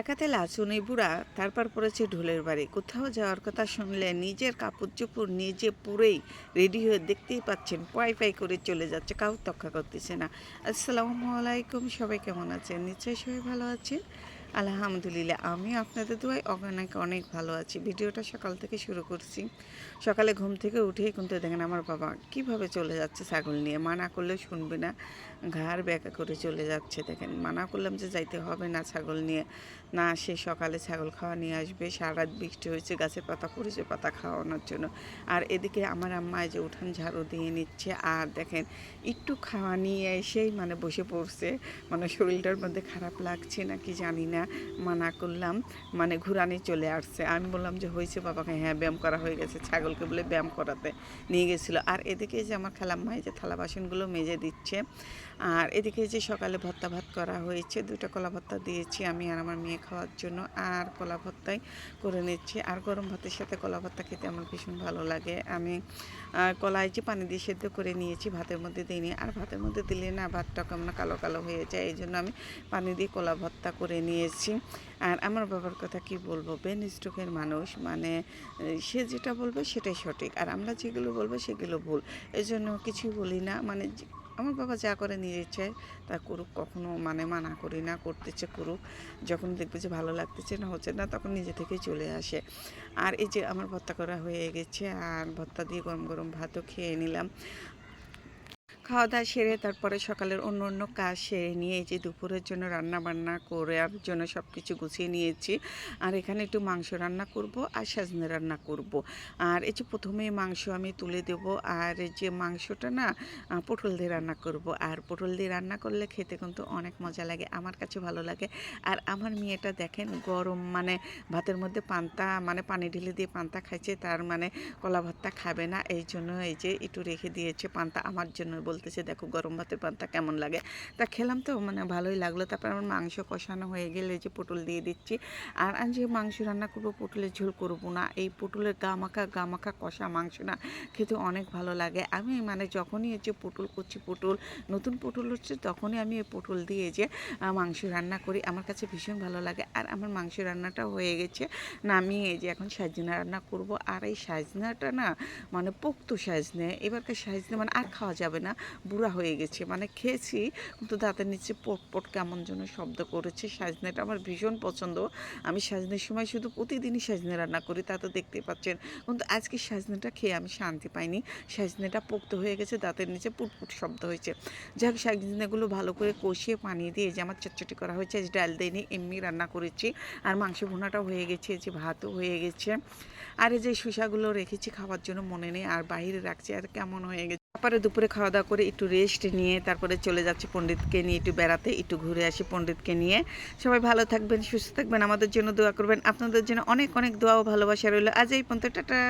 একাতে লাচুনি বুড়া, তারপর পড়েছে ঢোলের বাড়ি। কোথাও যাওয়ার কথা শুনলে নিজের কাপড় চোপড় নিজে পুরেই রেডি হয়ে দেখতেই পাচ্ছেন, পাই পাই করে চলে যাচ্ছে কাউ তক্ষা করতেছে না। আসসালামু আলাইকুম, সবাই কেমন আছেন? নিশ্চয়ই সবাই ভালো আছেন। আলহামদুলিল্লাহ, আমি আপনাদের দোয়াই অনেক অনেক ভালো আছি। ভিডিওটা সকাল থেকে শুরু করছি। সকালে ঘুম থেকে উঠেই কিন্তু দেখেন আমার বাবা কীভাবে চলে যাচ্ছে ছাগল নিয়ে। মানা করলে শুনবে না, ঘাড় ব্যাকা করে চলে যাচ্ছে। দেখেন মানা করলাম যে যাইতে হবে না ছাগল নিয়ে। না, সে সকালে ছাগল খাওয়া নিয়ে আসবে। সারা বৃষ্টি হয়েছে গাছের পাতা পড়েছে, পাতা খাওয়ানোর জন্য। আর এদিকে আমার আম্মা যে উঠান ঝাড়ু দিয়ে নিচ্ছে। আর দেখেন, একটু খাওয়া নিয়ে এসেই মানে বসে পড়ছে। মানে শরীরটার মধ্যে খারাপ লাগছে না কি জানি না। মানা করলাম মানে ঘুরানি চলে আসছে। আমি বললাম যে, হয়েছে বাবাকে হ্যাঁ ব্যায়াম করা হয়ে গেছে। ছাগলকে বলে ব্যায়াম করাতে নিয়ে গেছিল। আর এদিকে যে আমার খালাম্মা, এই যে থালা বাসনগুলো মেজে দিচ্ছে, আর এদিকে যে সকালে ভর্তা ভাত করা হয়েছে, দুটো কলা ভর্তা দিয়েছি আমি আর আমার মেয়ে খাওয়ার জন্য, আর কলা ভর্তাই করে নিচ্ছি। আর গরম ভাতের সাথে কলা ভর্তা খেতে আমার ভীষণ ভালো লাগে। আমি কলাই যে পানি দিয়ে সেদ্ধ করে নিয়েছি, ভাতের মধ্যে দিইনি। আর ভাতের মধ্যে দিলে না, ভাতটা কেমন কালো কালো হয়ে যায়। এই জন্য আমি পানি দিয়ে কলা ভর্তা করে নিয়েছি আর আমার বাবার কথা কি বলব? বেন স্ট্রোকের মানুষ মানে সে যেটা বলবে সেটাই সঠিক। আর আমরা যেগুলো বলব সেগুলো ভুল। এই জন্য কিছুই বলি না। মানে আমার বাবা যা করে নিজে চায় তা করুক, কখনো মানে মানা করি না করতেছে করুক। যখন দেখবে যে ভালো লাগতেছে না, হচ্ছে না, তখন নিজে থেকেই চলে আসে। আর এই যে আমার ভর্তা করা হয়ে গেছে, আর ভর্তা দিয়ে গরম গরম ভাতও খেয়ে নিলাম। খাওয়া দাওয়া সেরে তারপরে সকালের অন্য অন্য কাজ সেরে নিয়ে এই যে দুপুরের জন্য রান্না বান্না করার জন্য সব কিছু গুছিয়ে নিয়েছি। আর এখানে একটু মাংস রান্না করব আর সাজনে রান্না করব। আর এই যে প্রথমে মাংস আমি তুলে দেব আর এই যে মাংসটা না পটল দিয়ে রান্না করব। আর পটল দিয়ে রান্না করলে খেতে কিন্তু অনেক মজা লাগে, আমার কাছে ভালো লাগে। আর আমার মেয়েটা দেখেন গরম মানে ভাতের মধ্যে পান্তা মানে পানি ঢেলে দিয়ে পান্তা খাইছে, তার মানে কলা ভাতটা খাবে না। এই জন্য এই যে একটু রেখে দিয়েছে পান্তা আমার জন্য বলতেছে, দেখো গরম ভাতের পান্তা কেমন লাগে? তা খেলাম তো মানে ভালোই লাগল। তারপর আমার মাংস কষানো হয়ে গেলে যে পটল দিয়ে দিচ্ছি। আর যে মাংস রান্না করব, পটলের ঝোল করব না। এই পটলের গামাখা গামাখা কষা মাংস না, খেতে অনেক ভালো লাগে। আমি মানে যখনই যে পটল করছি, পটল, নতুন পটল হচ্ছে, তখনই আমি এই পটল দিয়ে যে মাংস রান্না করি। আমার কাছে ভীষণ ভালো লাগে। আর আমার মাংস রান্নাটা হয়ে গেছে। নামিয়ে যে এখন সাজনা রান্না করব। আর এই সাজনাটা না মানে পোক্ত সাজনে, এবারকার সাজনে মানে আর খাওয়া যাবে না। বুড়া হয়ে গেছে। মানে খেয়েছি, কিন্তু দাঁতের নিচে পট পট কেমন যেন শব্দ করেছে। সাজনাটা আমার ভীষণ পছন্দ। আমি সাজনের সময় শুধু প্রতিদিনই সাজনে রান্না করি, তা তো দেখতেই পাচ্ছেন। কিন্তু আজকে সাজনাটা খেয়ে আমি শান্তি পাইনি। সাজনাটা পোক্ত হয়ে গেছে, দাঁতের নিচে পুটপুট শব্দ হয়েছে। যাক সাজনাগুলো ভালো করে কষিয়ে পানি দিয়ে যে আমার চটচটি করা হয়েছে, আজ ডাল দিইনি, এমনি রান্না করেছি। আর মাংস ভুনাটাও হয়ে গেছে যে ভাতও হয়ে গেছে। আর এই যে শুষাগুলো রেখেছি, খাওয়ার জন্য মনে নেই, আর বাইরে রাখছি, আর কেমন হয়ে গেছে। তারপরে দুপুরে খাওয়া দাওয়া করে একটু রেস্ট নিয়ে তারপরে চলে যাচ্ছি পণ্ডিতকে নিয়ে একটু বেড়াতে, একটু ঘুরে আসি পণ্ডিতকে নিয়ে। সবাই ভালো থাকবেন, সুস্থ থাকবেন, আমাদের জন্য দোয়া করবেন। আপনাদের জন্য অনেক অনেক দোয়া ও ভালোবাসা রইল। আজ এই পর্যন্ত, টাটা।